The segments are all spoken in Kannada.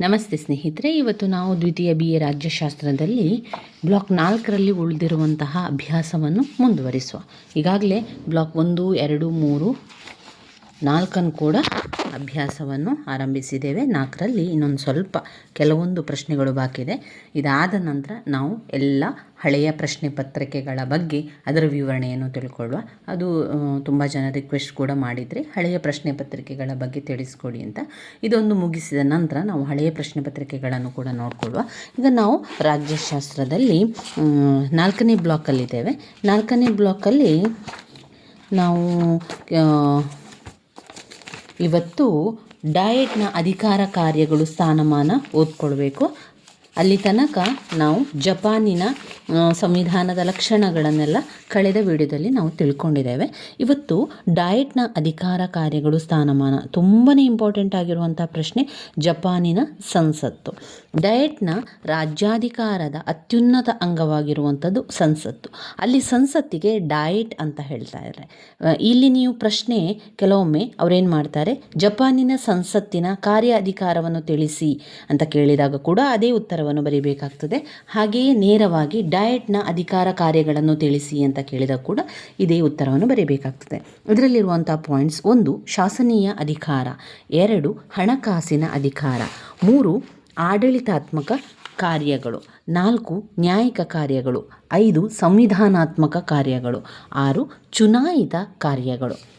ನಮಸ್ತೆ ಸ್ನೇಹಿತರೆ, ಇವತ್ತು ನಾವು ದ್ವಿತೀಯ ಬಿ ಎ ರಾಜ್ಯಶಾಸ್ತ್ರದಲ್ಲಿ ಬ್ಲಾಕ್ ನಾಲ್ಕರಲ್ಲಿ ಉಳಿದಿರುವಂತಹ ಅಭ್ಯಾಸವನ್ನು ಮುಂದುವರಿಸುವ. ಈಗಾಗಲೇ ಬ್ಲಾಕ್ ಒಂದು, ಎರಡು, ಮೂರು, ನಾಲ್ಕನ್ನು ಕೂಡ ಅಭ್ಯಾಸವನ್ನು ಆರಂಭಿಸಿದ್ದೇವೆ. ನಾಲ್ಕರಲ್ಲಿ ಇನ್ನೊಂದು ಸ್ವಲ್ಪ ಕೆಲವೊಂದು ಪ್ರಶ್ನೆಗಳು ಬಾಕಿ ಇದೆ. ಇದಾದ ನಂತರ ನಾವು ಎಲ್ಲ ಹಳೆಯ ಪ್ರಶ್ನೆ ಪತ್ರಿಕೆಗಳ ಬಗ್ಗೆ ಅದರ ವಿವರಣೆಯನ್ನು ತಿಳ್ಕೊಳ್ಳುವ. ಅದು ತುಂಬ ಜನ ರಿಕ್ವೆಸ್ಟ್ ಕೂಡ ಮಾಡಿದರೆ ಹಳೆಯ ಪ್ರಶ್ನೆ ಪತ್ರಿಕೆಗಳ ಬಗ್ಗೆ ತಿಳಿಸ್ಕೊಡಿ ಅಂತ. ಇದೊಂದು ಮುಗಿಸಿದ ನಂತರ ನಾವು ಹಳೆಯ ಪ್ರಶ್ನೆ ಪತ್ರಿಕೆಗಳನ್ನು ಕೂಡ ನೋಡಿಕೊಳ್ಳುವ. ಈಗ ನಾವು ರಾಜ್ಯಶಾಸ್ತ್ರದಲ್ಲಿ ನಾಲ್ಕನೇ ಬ್ಲಾಕಲ್ಲಿದ್ದೇವೆ ನಾಲ್ಕನೇ ಬ್ಲಾಕಲ್ಲಿ ನಾವು ಇವತ್ತು ಡಯಟ್ನ ಅಧಿಕಾರ ಕಾರ್ಯಗಳು ಸ್ಥಾನಮಾನ ಓದ್ಕೊಳ್ಬೇಕು. ಅಲ್ಲಿ ತನಕ ನಾವು ಜಪಾನಿನ ಸಂವಿಧಾನದ ಲಕ್ಷಣಗಳನ್ನೆಲ್ಲ ಕಳೆದ ವಿಡಿಯೋದಲ್ಲಿ ನಾವು ತಿಳ್ಕೊಂಡಿದ್ದೇವೆ. ಇವತ್ತು ಡಯಟ್ನ ಅಧಿಕಾರ ಕಾರ್ಯಗಳು ಸ್ಥಾನಮಾನ ತುಂಬಾ ಇಂಪಾರ್ಟೆಂಟ್ ಆಗಿರುವಂಥ ಪ್ರಶ್ನೆ ಜಪಾನಿನ ಸಂಸತ್ತು. ಡಯಟ್ನ ರಾಜ್ಯಾಧಿಕಾರದ ಅತ್ಯುನ್ನತ ಅಂಗವಾಗಿರುವಂಥದ್ದು ಸಂಸತ್ತು. ಅಲ್ಲಿ ಸಂಸತ್ತಿಗೆ ಡಯಟ್ ಅಂತ ಹೇಳ್ತಾ ಇದ್ದಾರೆ. ಇಲ್ಲಿ ನೀವು ಪ್ರಶ್ನೆ ಕೆಲವೊಮ್ಮೆ ಅವರೇನು ಮಾಡ್ತಾರೆ? ಜಪಾನಿನ ಸಂಸತ್ತಿನ ಕಾರ್ಯ ಅಧಿಕಾರವನ್ನು ತಿಳಿಸಿ ಅಂತ ಕೇಳಿದಾಗ ಕೂಡ ಅದೇ ಉತ್ತರವನ್ನು ಬರೀಬೇಕಾಗ್ತದೆ. ಹಾಗೆಯೇ ನೇರವಾಗಿ ಡಯಟ್ನ ಅಧಿಕಾರ ಕಾರ್ಯಗಳನ್ನು ತಿಳಿಸಿ ಅಂತ ಕೇಳಿದ ಕೂಡ ಇದೇ ಉತ್ತರವನ್ನು ಬರೀಬೇಕಾಗ್ತದೆ. ಇದರಲ್ಲಿರುವಂಥ ಪಾಯಿಂಟ್ಸ್ ಒಂದು, ಶಾಸನೀಯ ಅಧಿಕಾರ. ಎರಡು, ಹಣಕಾಸಿನ ಅಧಿಕಾರ. ಮೂರು, ಆಡಳಿತಾತ್ಮಕ ಕಾರ್ಯಗಳು. ನಾಲ್ಕು, ನ್ಯಾಯಿಕ ಕಾರ್ಯಗಳು. ಐದು, ಸಂವಿಧಾನಾತ್ಮಕ ಕಾರ್ಯಗಳು. ಆರು, ಚುನಾಯಿತ ಕಾರ್ಯಗಳು.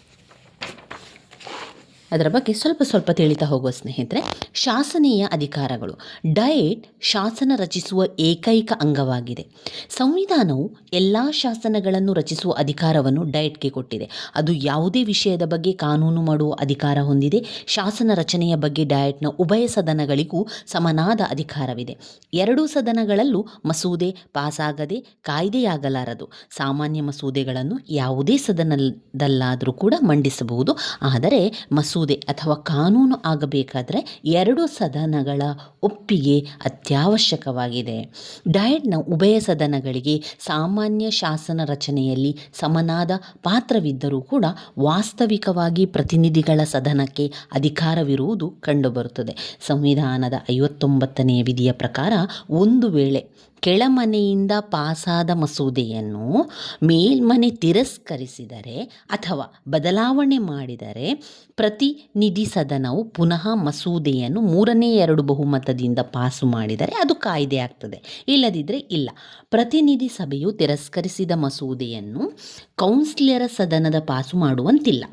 ಅದರ ಬಗ್ಗೆ ಸ್ವಲ್ಪ ಸ್ವಲ್ಪ ತಿಳಿತಾ ಹೋಗುವ ಸ್ನೇಹಿತರೆ, ಶಾಸನೀಯ ಅಧಿಕಾರಗಳು. ಡಯೇಟ್ ಶಾಸನ ರಚಿಸುವ ಏಕೈಕ ಅಂಗವಾಗಿದೆ. ಸಂವಿಧಾನವು ಎಲ್ಲ ಶಾಸನಗಳನ್ನು ರಚಿಸುವ ಅಧಿಕಾರವನ್ನು ಡಯಟ್ಗೆ ಕೊಟ್ಟಿದೆ. ಅದು ಯಾವುದೇ ವಿಷಯದ ಬಗ್ಗೆ ಕಾನೂನು ಮಾಡುವ ಅಧಿಕಾರ ಹೊಂದಿದೆ. ಶಾಸನ ರಚನೆಯ ಬಗ್ಗೆ ಡಯಟ್ನ ಉಭಯ ಸದನಗಳಿಗೂ ಸಮನಾದ ಅಧಿಕಾರವಿದೆ. ಎರಡೂ ಸದನಗಳಲ್ಲೂ ಮಸೂದೆ ಪಾಸಾಗದೆ ಕಾಯ್ದೆಯಾಗಲಾರದು. ಸಾಮಾನ್ಯ ಮಸೂದೆಗಳನ್ನು ಯಾವುದೇ ಸದನದಲ್ಲಾದರೂ ಕೂಡ ಮಂಡಿಸಬಹುದು. ಆದರೆ ಮಸೂದೆ ಅಥವಾ ಕಾನೂನು ಆಗಬೇಕಾದರೆ ಎರಡು ಸದನಗಳ ಒಪ್ಪಿಗೆ ಅತ್ಯವಶ್ಯಕವಾಗಿದೆ. ಡಯಟ್ನ ಉಭಯ ಸದನಗಳಿಗೆ ಸಾಮಾನ್ಯ ಶಾಸನ ರಚನೆಯಲ್ಲಿ ಸಮನಾದ ಪಾತ್ರವಿದ್ದರೂ ಕೂಡ ವಾಸ್ತವಿಕವಾಗಿ ಪ್ರತಿನಿಧಿಗಳ ಸದನಕ್ಕೆ ಅಧಿಕಾರವಿರುವುದು ಕಂಡುಬರುತ್ತದೆ. ಸಂವಿಧಾನದ ಐವತ್ತೊಂಬತ್ತನೆಯ ವಿಧಿಯ ಪ್ರಕಾರ ಒಂದು ವೇಳೆ ಕೆಳಮನೆಯಿಂದ ಪಾಸಾದ ಮಸೂದೆಯನ್ನು ಮೇಲ್ಮನೆ ತಿರಸ್ಕರಿಸಿದರೆ ಅಥವಾ ಬದಲಾವಣೆ ಮಾಡಿದರೆ ಪ್ರತಿನಿಧಿ ಸದನವು ಪುನಃ ಮಸೂದೆಯನ್ನು ಮೂರನೇ ಎರಡು ಬಹುಮತದಿಂದ ಪಾಸು ಮಾಡಿದರೆ ಅದು ಕಾಯ್ದೆ ಆಗ್ತದೆ. ಇಲ್ಲದಿದ್ದರೆ ಇಲ್ಲ. ಪ್ರತಿನಿಧಿ ಸಭೆಯು ತಿರಸ್ಕರಿಸಿದ ಮಸೂದೆಯನ್ನು ಕೌನ್ಸಿಲರ ಸದನದ ಪಾಸು ಮಾಡುವಂತಿಲ್ಲ.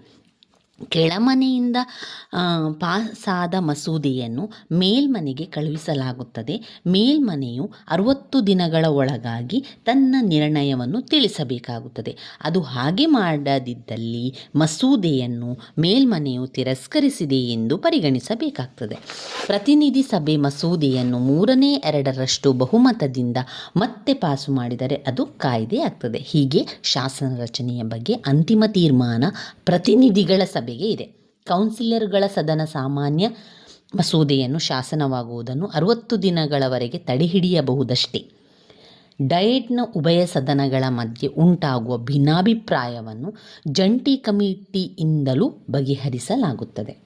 ಕೆಳಮನೆಯಿಂದ ಪಾಸಾದ ಮಸೂದೆಯನ್ನು ಮೇಲ್ಮನೆಗೆ ಕಳುಹಿಸಲಾಗುತ್ತದೆ. ಮೇಲ್ಮನೆಯು ಅರುವತ್ತು ದಿನಗಳ ಒಳಗಾಗಿ ತನ್ನ ನಿರ್ಣಯವನ್ನು ತಿಳಿಸಬೇಕಾಗುತ್ತದೆ. ಅದು ಹಾಗೆ ಮಾಡದಿದ್ದಲ್ಲಿ ಮಸೂದೆಯನ್ನು ಮೇಲ್ಮನೆಯು ತಿರಸ್ಕರಿಸಿದೆ ಎಂದು ಪರಿಗಣಿಸಬೇಕಾಗ್ತದೆ. ಪ್ರತಿನಿಧಿ ಸಭೆ ಮಸೂದೆಯನ್ನು ಮೂರನೇ ಎರಡರಷ್ಟು ಬಹುಮತದಿಂದ ಮತ್ತೆ ಪಾಸು ಮಾಡಿದರೆ ಅದು ಕಾಯ್ದೆ ಆಗ್ತದೆ ಹೀಗೆ ಶಾಸನ ರಚನೆಯ ಬಗ್ಗೆ ಅಂತಿಮ ತೀರ್ಮಾನ ಪ್ರತಿನಿಧಿಗಳ ಸಭೆಗೆ ಇದೆ. ಕೌನ್ಸಿಲರ್ಗಳ ಸದನ ಸಾಮಾನ್ಯ ಮಸೂದೆಯನ್ನು ಶಾಸನವಾಗುವುದನ್ನು ಅರುವತ್ತು ದಿನಗಳವರೆಗೆ ತಡೆಹಿಡಿಯಬಹುದಷ್ಟೇ ನ ಉಭಯ ಸದನಗಳ ಮಧ್ಯೆ ಉಂಟಾಗುವ ಭಿನ್ನಾಭಿಪ್ರಾಯವನ್ನು ಜಂಟಿ ಕಮಿಟಿಯಿಂದಲೂ ಬಗೆಹರಿಸಲಾಗುತ್ತದೆ.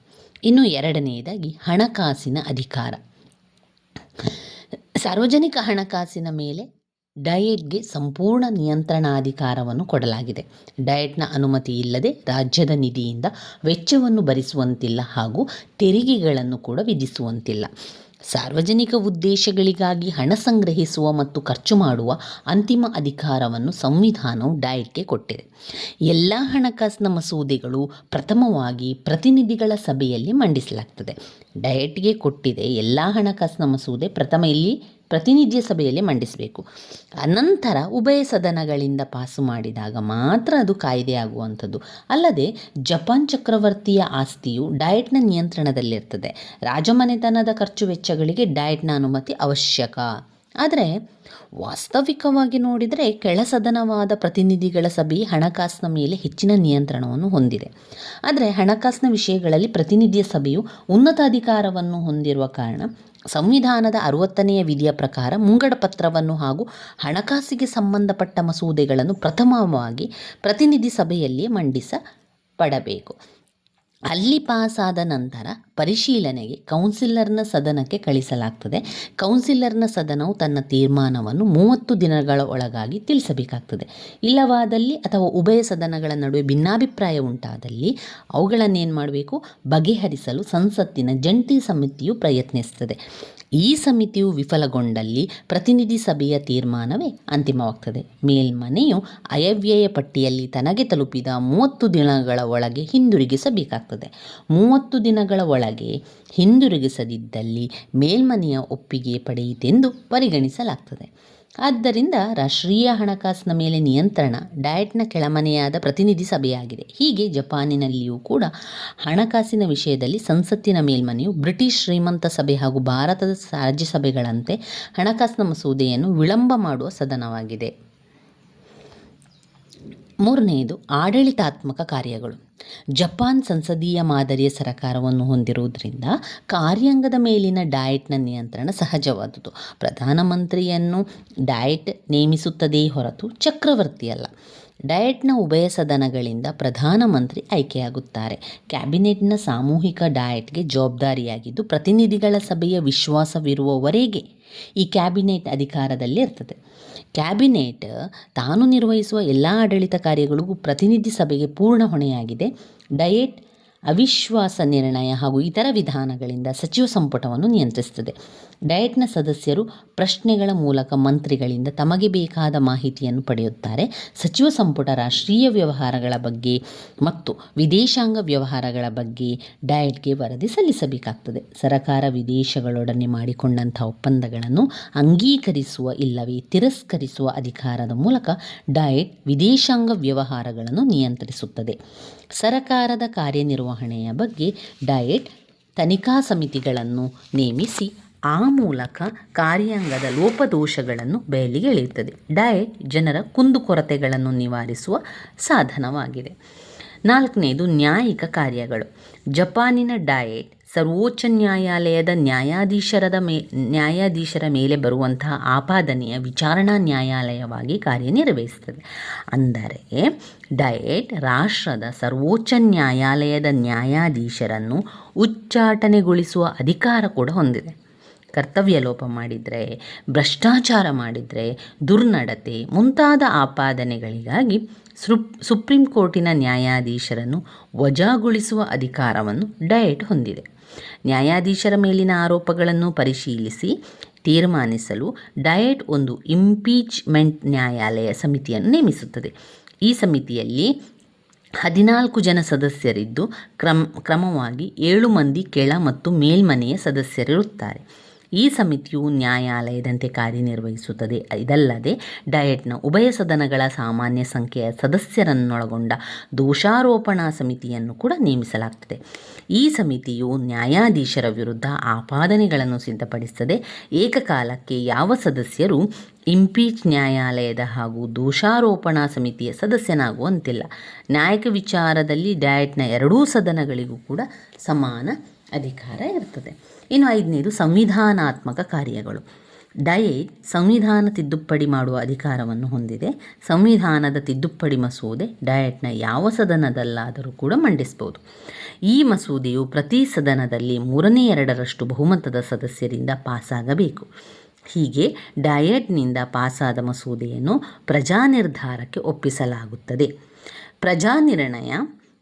ಇನ್ನು ಎರಡನೆಯದಾಗಿ ಹಣಕಾಸಿನ ಅಧಿಕಾರ. ಸಾರ್ವಜನಿಕ ಹಣಕಾಸಿನ ಮೇಲೆ ಡಯೇಟ್ಗೆ ಸಂಪೂರ್ಣ ನಿಯಂತ್ರಣಾಧಿಕಾರವನ್ನು ಕೊಡಲಾಗಿದೆ. ಡಯೆಟ್ನ ಅನುಮತಿ ಇಲ್ಲದೆ ರಾಜ್ಯದ ನಿಧಿಯಿಂದ ವೆಚ್ಚವನ್ನು ಭರಿಸುವಂತಿಲ್ಲ ಹಾಗೂ ತೆರಿಗೆಗಳನ್ನು ಕೂಡ ವಿಧಿಸುವಂತಿಲ್ಲ. ಸಾರ್ವಜನಿಕ ಉದ್ದೇಶಗಳಿಗಾಗಿ ಹಣ ಸಂಗ್ರಹಿಸುವ ಮತ್ತು ಖರ್ಚು ಮಾಡುವ ಅಂತಿಮ ಅಧಿಕಾರವನ್ನು ಸಂವಿಧಾನವು ಡಯಟ್ಗೆ ಕೊಟ್ಟಿದೆ. ಎಲ್ಲ ಹಣಕಾಸಿನ ಮಸೂದೆಗಳು ಪ್ರಥಮವಾಗಿ ಪ್ರತಿನಿಧಿಗಳ ಸಭೆಯಲ್ಲಿ ಮಂಡಿಸಲಾಗ್ತದೆ. ಡಯಟ್ಗೆ ಕೊಟ್ಟಿದೆ ಎಲ್ಲ ಹಣಕಾಸಿನ ಮಸೂದೆ ಪ್ರಥಮ ಇಲ್ಲಿ ಪ್ರತಿನಿಧಿಯ ಸಭೆಯಲ್ಲಿ ಮಂಡಿಸಬೇಕು. ಅನಂತರ ಉಭಯ ಸದನಗಳಿಂದ ಪಾಸು ಮಾಡಿದಾಗ ಮಾತ್ರ ಅದು ಕಾಯ್ದೆಯಾಗುವಂಥದ್ದು ಅಲ್ಲದೆ ಜಪಾನ್ ಚಕ್ರವರ್ತಿಯ ಆಸ್ತಿಯು ಡಯಟ್ನ ನಿಯಂತ್ರಣದಲ್ಲಿರ್ತದೆ. ರಾಜಮನೆತನದ ಖರ್ಚು ವೆಚ್ಚಗಳಿಗೆ ಡಯಟ್ನ ಅನುಮತಿ ಅವಶ್ಯಕ. ಆದರೆ ವಾಸ್ತವಿಕವಾಗಿ ನೋಡಿದರೆ ಕೆಳ ಸದನವಾದ ಪ್ರತಿನಿಧಿಗಳ ಸಭೆ ಹಣಕಾಸಿನ ಮೇಲೆ ಹೆಚ್ಚಿನ ನಿಯಂತ್ರಣವನ್ನು ಹೊಂದಿದೆ. ಆದರೆ ಹಣಕಾಸಿನ ವಿಷಯಗಳಲ್ಲಿ ಪ್ರತಿನಿಧಿಯ ಸಭೆಯು ಉನ್ನತ ಅಧಿಕಾರವನ್ನು ಹೊಂದಿರುವ ಕಾರಣ ಸಂವಿಧಾನದ ಅರವತ್ತನೆಯ ವಿಧಿಯ ಪ್ರಕಾರ ಮುಂಗಡ ಪತ್ರವನ್ನು ಹಾಗೂ ಹಣಕಾಸಿಗೆ ಸಂಬಂಧಪಟ್ಟ ಮಸೂದೆಗಳನ್ನು ಪ್ರಥಮವಾಗಿ ಪ್ರತಿನಿಧಿ ಸಭೆಯಲ್ಲಿಯೇ ಮಂಡಿಸಪಡಬೇಕು. ಅಲ್ಲಿ ಪಾಸಾದ ನಂತರ ಪರಿಶೀಲನೆಗೆ ಕೌನ್ಸಿಲರ್ನ ಸದನಕ್ಕೆ ಕಳಿಸಲಾಗ್ತದೆ. ಕೌನ್ಸಿಲರ್ನ ಸದನವು ತನ್ನ ತೀರ್ಮಾನವನ್ನು ಮೂವತ್ತು ದಿನಗಳ ಒಳಗಾಗಿ ತಿಳಿಸಬೇಕಾಗ್ತದೆ. ಇಲ್ಲವಾದಲ್ಲಿ ಅಥವಾ ಉಭಯ ಸದನಗಳ ನಡುವೆ ಭಿನ್ನಾಭಿಪ್ರಾಯ ಉಂಟಾದಲ್ಲಿ ಅವುಗಳನ್ನೇನು ಮಾಡಬೇಕು? ಬಗೆಹರಿಸಲು ಸಂಸತ್ತಿನ ಜಂಟಿ ಸಮಿತಿಯು ಪ್ರಯತ್ನಿಸ್ತದೆ. ಈ ಸಮಿತಿಯು ವಿಫಲಗೊಂಡಲ್ಲಿ ಪ್ರತಿನಿಧಿ ಸಭೆಯ ತೀರ್ಮಾನವೇ ಅಂತಿಮವಾಗ್ತದೆ. ಮೇಲ್ಮನೆಯು ಅಯವ್ಯಯ ಪಟ್ಟಿಯಲ್ಲಿ ತನಗೆ ತಲುಪಿದ ಮೂವತ್ತು ದಿನಗಳ ಒಳಗೆ ಹಿಂದಿರುಗಿಸಬೇಕಾಗ್ತದೆ. ಮೂವತ್ತು ದಿನಗಳ ಒಳಗೆ ಹಿಂದಿರುಗಿಸದಿದ್ದಲ್ಲಿ ಮೇಲ್ಮನೆಯ ಒಪ್ಪಿಗೆ ಪಡೆಯಿತೆಂದು ಪರಿಗಣಿಸಲಾಗ್ತದೆ. ಆದ್ದರಿಂದ ರಾಷ್ಟ್ರೀಯ ಹಣಕಾಸಿನ ಮೇಲೆ ನಿಯಂತ್ರಣ ಡಯಟ್ನ ಕೆಳಮನೆಯಾದ ಪ್ರತಿನಿಧಿ ಸಭೆಯಾಗಿದೆ. ಹೀಗೆ ಜಪಾನಿನಲ್ಲಿಯೂ ಕೂಡ ಹಣಕಾಸಿನ ವಿಷಯದಲ್ಲಿ ಸಂಸತ್ತಿನ ಮೇಲ್ಮನೆಯು ಬ್ರಿಟಿಷ್ ಶ್ರೀಮಂತ ಸಭೆ ಹಾಗೂ ಭಾರತದ ರಾಜ್ಯಸಭೆಗಳಂತೆ ಹಣಕಾಸಿನ ಮಸೂದೆಯನ್ನು ವಿಳಂಬ ಮಾಡುವ ಸದನವಾಗಿದೆ. ಮೂರನೆಯದು ಆಡಳಿತಾತ್ಮಕ ಕಾರ್ಯಗಳು. ಜಪಾನ್ ಸಂಸದೀಯ ಮಾದರಿಯ ಸರಕಾರವನ್ನು ಹೊಂದಿರುವುದರಿಂದ ಕಾರ್ಯಾಂಗದ ಮೇಲಿನ ಡಯಟ್ನ ನಿಯಂತ್ರಣ ಸಹಜವಾದುದು ಪ್ರಧಾನಮಂತ್ರಿಯನ್ನು ಡಯಟ್ ನೇಮಿಸುತ್ತದೆಯೇ ಹೊರತು ಚಕ್ರವರ್ತಿಯಲ್ಲ. ಡಯಟ್ನ ಉಭಯ ಸದನಗಳಿಂದ ಪ್ರಧಾನಮಂತ್ರಿ ಆಯ್ಕೆಯಾಗುತ್ತಾರೆ. ಕ್ಯಾಬಿನೆಟ್ನ ಸಾಮೂಹಿಕ ಡಯಟ್ಗೆ ಜವಾಬ್ದಾರಿಯಾಗಿದ್ದು ಪ್ರತಿನಿಧಿಗಳ ಸಭೆಯ ವಿಶ್ವಾಸವಿರುವವರೆಗೆ ಈ ಕ್ಯಾಬಿನೆಟ್ ಅಧಿಕಾರದಲ್ಲಿ ಇರ್ತದೆ. ಕ್ಯಾಬಿನೆಟ್ ತಾನು ನಿರ್ವಹಿಸುವ ಎಲ್ಲ ಆಡಳಿತ ಕಾರ್ಯಗಳಿಗೂ ಪ್ರತಿನಿಧಿ ಸಭೆಗೆ ಪೂರ್ಣ ಹೊಣೆಯಾಗಿದೆ. ಡಯೆಟ್, ಅವಿಶ್ವಾಸ ನಿರ್ಣಯ ಹಾಗೂ ಇತರ ವಿಧಾನಗಳಿಂದ ಸಚಿವ ಸಂಪುಟವನ್ನು ನಿಯಂತ್ರಿಸುತ್ತದೆ. ಡಯಟ್ನ ಸದಸ್ಯರು ಪ್ರಶ್ನೆಗಳ ಮೂಲಕ ಮಂತ್ರಿಗಳಿಂದ ತಮಗೆ ಬೇಕಾದ ಮಾಹಿತಿಯನ್ನು ಪಡೆಯುತ್ತಾರೆ. ಸಚಿವ ಸಂಪುಟ ರಾಷ್ಟ್ರೀಯ ವ್ಯವಹಾರಗಳ ಬಗ್ಗೆ ಮತ್ತು ವಿದೇಶಾಂಗ ವ್ಯವಹಾರಗಳ ಬಗ್ಗೆ ಡಯಟ್ಗೆ ವರದಿ ಸಲ್ಲಿಸಬೇಕಾಗ್ತದೆ. ಸರಕಾರ ವಿದೇಶಗಳೊಡನೆ ಮಾಡಿಕೊಂಡಂಥ ಒಪ್ಪಂದಗಳನ್ನು ಅಂಗೀಕರಿಸುವ ಇಲ್ಲವೇ ತಿರಸ್ಕರಿಸುವ ಅಧಿಕಾರದ ಮೂಲಕ ಡಯಟ್ ವಿದೇಶಾಂಗ ವ್ಯವಹಾರಗಳನ್ನು ನಿಯಂತ್ರಿಸುತ್ತದೆ. ಸರಕಾರದ ಕಾರ್ಯನಿರ್ವಹಣೆಯ ಬಗ್ಗೆ ಡಯಟ್ ತನಿಖಾ ಸಮಿತಿಗಳನ್ನು ನೇಮಿಸಿ ಆ ಮೂಲಕ ಕಾರ್ಯಾಂಗದ ಲೋಪದೋಷಗಳನ್ನು ಬಯಲಿಗೆ ಎಳೆಯುತ್ತದೆ. ಡಯಟ್ ಜನರ ಕುಂದುಕೊರತೆಗಳನ್ನು ನಿವಾರಿಸುವ ಸಾಧನವಾಗಿದೆ. ನಾಲ್ಕನೆಯದು ನ್ಯಾಯಿಕ ಕಾರ್ಯಗಳು. ಜಪಾನಿನ ಡಯಟ್ ಸರ್ವೋಚ್ಚ ನ್ಯಾಯಾಲಯದ ನ್ಯಾಯಾಧೀಶರದ ಮೇ, ನ್ಯಾಯಾಧೀಶರ ಮೇಲೆ ಬರುವಂತಹ ಆಪಾದನೆಯ ವಿಚಾರಣಾ ನ್ಯಾಯಾಲಯವಾಗಿ ಕಾರ್ಯನಿರ್ವಹಿಸುತ್ತದೆ. ಅಂದರೆ ಡಯಟ್ ರಾಷ್ಟ್ರದ ಸರ್ವೋಚ್ಚ ನ್ಯಾಯಾಲಯದ ನ್ಯಾಯಾಧೀಶರನ್ನು ಉಚ್ಚಾಟನೆಗೊಳಿಸುವ ಅಧಿಕಾರ ಕೂಡ ಹೊಂದಿದೆ. ಕರ್ತವ್ಯ ಲೋಪ ಮಾಡಿದರೆ, ಭ್ರಷ್ಟಾಚಾರ ಮಾಡಿದರೆ, ದುರ್ನಡತೆ ಮುಂತಾದ ಆಪಾದನೆಗಳಿಗಾಗಿ ಸುಪ್ರೀಂ ಕೋರ್ಟಿನ ನ್ಯಾಯಾಧೀಶರನ್ನು ವಜಾಗೊಳಿಸುವ ಅಧಿಕಾರವನ್ನು ಡಯಟ್ ಹೊಂದಿದೆ. ನ್ಯಾಯಾಧೀಶರ ಮೇಲಿನ ಆರೋಪಗಳನ್ನು ಪರಿಶೀಲಿಸಿ ತೀರ್ಮಾನಿಸಲು ಡಯಟ್ ಒಂದು ಇಂಪೀಚ್ಮೆಂಟ್ ನ್ಯಾಯಾಲಯ ಸಮಿತಿಯನ್ನು ನೇಮಿಸುತ್ತದೆ. ಈ ಸಮಿತಿಯಲ್ಲಿ ಹದಿನಾಲ್ಕು ಜನ ಸದಸ್ಯರಿದ್ದು ಕ್ರಮ, ಕ್ರಮವಾಗಿ ಏಳು ಮಂದಿ ಕೆಳ ಮತ್ತು ಮೇಲ್ಮನೆಯ ಸದಸ್ಯರಿರುತ್ತಾರೆ. ಈ ಸಮಿತಿಯು ನ್ಯಾಯಾಲಯದಂತೆ ಕಾರ್ಯನಿರ್ವಹಿಸುತ್ತದೆ. ಇದಲ್ಲದೆ, ಡಯಟ್ನ ಉಭಯ ಸದನಗಳ ಸಾಮಾನ್ಯ ಸಂಖ್ಯೆಯ ಸದಸ್ಯರನ್ನೊಳಗೊಂಡ ದೋಷಾರೋಪಣಾ ಸಮಿತಿಯನ್ನು ಕೂಡ ನೇಮಿಸಲಾಗ್ತದೆ. ಈ ಸಮಿತಿಯು ನ್ಯಾಯಾಧೀಶರ ವಿರುದ್ಧ ಆಪಾದನೆಗಳನ್ನು ಸಿದ್ಧಪಡಿಸುತ್ತದೆ ಏಕಕಾಲಕ್ಕೆ ಯಾವ ಸದಸ್ಯರು ಇಂಪೀಚ್ ನ್ಯಾಯಾಲಯದ ಹಾಗೂ ದೋಷಾರೋಪಣಾ ಸಮಿತಿಯ ಸದಸ್ಯನಾಗುವಂತಿಲ್ಲ. ನ್ಯಾಯಿಕ ವಿಚಾರದಲ್ಲಿ ಡಯಟ್ನ ಎರಡೂ ಸದನಗಳಿಗೂ ಕೂಡ ಸಮಾನ ಅಧಿಕಾರ ಇರ್ತದೆ. ಇನ್ನು ಐದನೇದು ಸಂವಿಧಾನಾತ್ಮಕ ಕಾರ್ಯಗಳು. ಡಯೇಟ್ ಸಂವಿಧಾನ ತಿದ್ದುಪಡಿ ಮಾಡುವ ಅಧಿಕಾರವನ್ನು ಹೊಂದಿದೆ. ಸಂವಿಧಾನದ ತಿದ್ದುಪಡಿ ಮಸೂದೆ ಡಯಟ್ನ ಯಾವ ಸದನದಲ್ಲಾದರೂ ಕೂಡ ಮಂಡಿಸ್ಬೋದು ಈ ಮಸೂದೆಯು ಪ್ರತಿ ಸದನದಲ್ಲಿ ಮೂರನೇ ಎರಡರಷ್ಟು ಬಹುಮತದ ಸದಸ್ಯರಿಂದ ಪಾಸಾಗಬೇಕು. ಹೀಗೆ ಡಯಟ್ನಿಂದ ಪಾಸಾದ ಮಸೂದೆಯನ್ನು ಪ್ರಜಾನಿರ್ಧಾರಕ್ಕೆ ಒಪ್ಪಿಸಲಾಗುತ್ತದೆ. ಪ್ರಜಾನಿರ್ಣಯ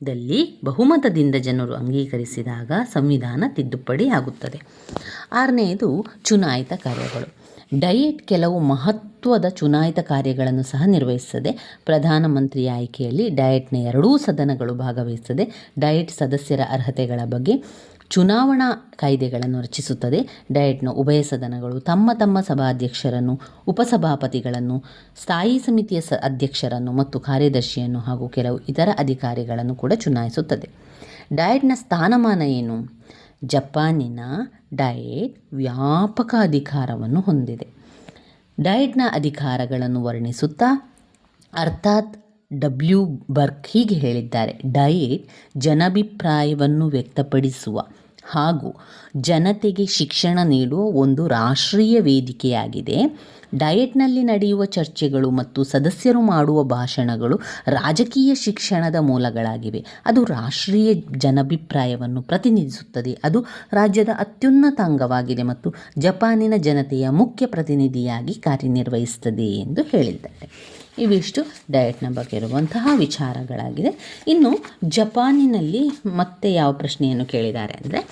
ದಲ್ಲಿ ಬಹುಮತದಿಂದ ಜನರು ಅಂಗೀಕರಿಸಿದಾಗ ಸಂವಿಧಾನ ತಿದ್ದುಪಡಿ ಆಗುತ್ತದೆ. ಆರನೆಯದು ಚುನಾಯಿತ ಕಾರ್ಯಗಳು. ಡಯೆಟ್ ಕೆಲವು ಮಹತ್ವದ ಚುನಾಯಿತ ಕಾರ್ಯಗಳನ್ನು ಸಹ ನಿರ್ವಹಿಸುತ್ತದೆ. ಪ್ರಧಾನಮಂತ್ರಿ ಆಯ್ಕೆಯಲ್ಲಿ ಡಯೆಟ್ನ ಎರಡೂ ಸದನಗಳು ಭಾಗವಹಿಸುತ್ತದೆ. ಡಯೆಟ್ ಸದಸ್ಯರ ಅರ್ಹತೆಗಳ ಬಗ್ಗೆ ಚುನಾವಣಾ ಕಾಯ್ದೆಗಳನ್ನು ರಚಿಸುತ್ತದೆ. ಡಯಟ್ನ ಉಭಯ ಸದನಗಳು ತಮ್ಮ ತಮ್ಮ ಸಭಾಧ್ಯಕ್ಷರನ್ನು, ಉಪಸಭಾಪತಿಗಳನ್ನು, ಸ್ಥಾಯಿ ಸಮಿತಿಯ ಸ, ಅಧ್ಯಕ್ಷರನ್ನು ಮತ್ತು ಕಾರ್ಯದರ್ಶಿಯನ್ನು ಹಾಗೂ ಕೆಲವು ಇತರ ಅಧಿಕಾರಿಗಳನ್ನು ಕೂಡ ಚುನಾಯಿಸುತ್ತದೆ. ಡಯಟ್ನ ಸ್ಥಾನಮಾನ ಏನು? ಜಪಾನಿನ ಡಯಟ್ ವ್ಯಾಪಕ ಅಧಿಕಾರವನ್ನು ಹೊಂದಿದೆ. ಡಯಟ್ನ ಅಧಿಕಾರಗಳನ್ನು ವರ್ಣಿಸುತ್ತಾ, ಅರ್ಥಾತ್ ಡಬ್ಲ್ಯೂ ಬರ್ಕ್ ಹೀಗೆ ಹೇಳಿದ್ದಾರೆ. ಡಯೆಟ್ ಜನಾಭಿಪ್ರಾಯವನ್ನು ವ್ಯಕ್ತಪಡಿಸುವ ಹಾಗೂ ಜನತೆಗೆ ಶಿಕ್ಷಣ ನೀಡುವ ಒಂದು ರಾಷ್ಟ್ರೀಯ ವೇದಿಕೆಯಾಗಿದೆ. ಡಯೆಟ್ನಲ್ಲಿ ನಡೆಯುವ ಚರ್ಚೆಗಳು ಮತ್ತು ಸದಸ್ಯರು ಮಾಡುವ ಭಾಷಣಗಳು ರಾಜಕೀಯ ಶಿಕ್ಷಣದ ಮೂಲಗಳಾಗಿವೆ. ಅದು ರಾಷ್ಟ್ರೀಯ ಜನಾಭಿಪ್ರಾಯವನ್ನು ಪ್ರತಿನಿಧಿಸುತ್ತದೆ. ಅದು ರಾಜ್ಯದ ಅತ್ಯುನ್ನತ ಅಂಗವಾಗಿದೆ ಮತ್ತು ಜಪಾನಿನ ಜನತೆಯ ಮುಖ್ಯ ಪ್ರತಿನಿಧಿಯಾಗಿ ಕಾರ್ಯನಿರ್ವಹಿಸುತ್ತದೆ ಎಂದು ಹೇಳಿದ್ದಾರೆ. ಇವಿಷ್ಟು ಡಯಟ್ನ ಬಗ್ಗೆ ಇರುವಂತಹ ವಿಚಾರಗಳಾಗಿದೆ ಇನ್ನು ಜಪಾನಿನಲ್ಲಿ ಮತ್ತೆ ಯಾವ ಪ್ರಶ್ನೆಯನ್ನು ಕೇಳಿದ್ದಾರೆ ಅಂದರೆ